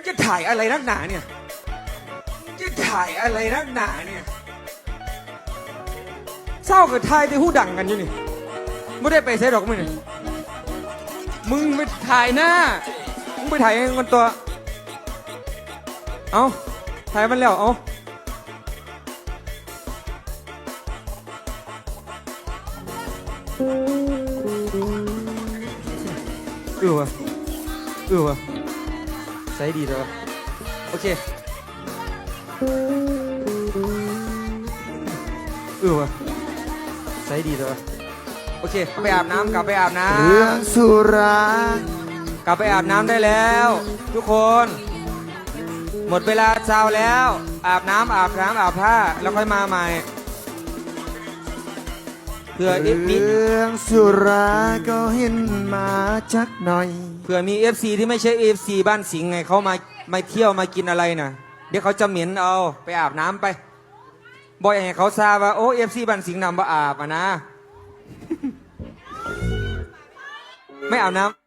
มันจะถ่ายอะไรนักหนาเนี่ยมันจะถ่ายอะไรนักหนาเนี่ยเศร้ากับถ่ายแต่หูดังกันอยู่นี่ไม่ได้ไปใช้ดอกมึงนี่มึงไปถ่ายหน้า มึงไปถ่ายเงคนตัว เอาถ่ายมันแล้ว เอาเออวะเออวะ ส่ดีเลยวะโอเค เออวะใส่ดีเลยวะโอเค ไปอาบน้ำกลับไปอาบน้เรื่องสุรากลับไปอาบน้ำได้แล้ว ทุกคน หมดเวลาเช้าแล้ว อาบน้ำอาบน้ำอาบผ้าแล้วค่อยมาใหม่ เพื่อเอฟซีเรื่องสุราก็เห็นมาจักหน่อย เผื่อมีเอฟซีที่ไม่ใช่เอฟซีบ้านสิงห์ไงเขามามาเที่ยวมากินอะไรน่ะ เดี๋ยวเขาจะเหม็นเอาไปอาบน้ำไปบอกอย่งให้เขาทราบว่าโอ้เอฟซีบ้านสิงห์นำมาอาบอะนะ ไม่อาบน้ำ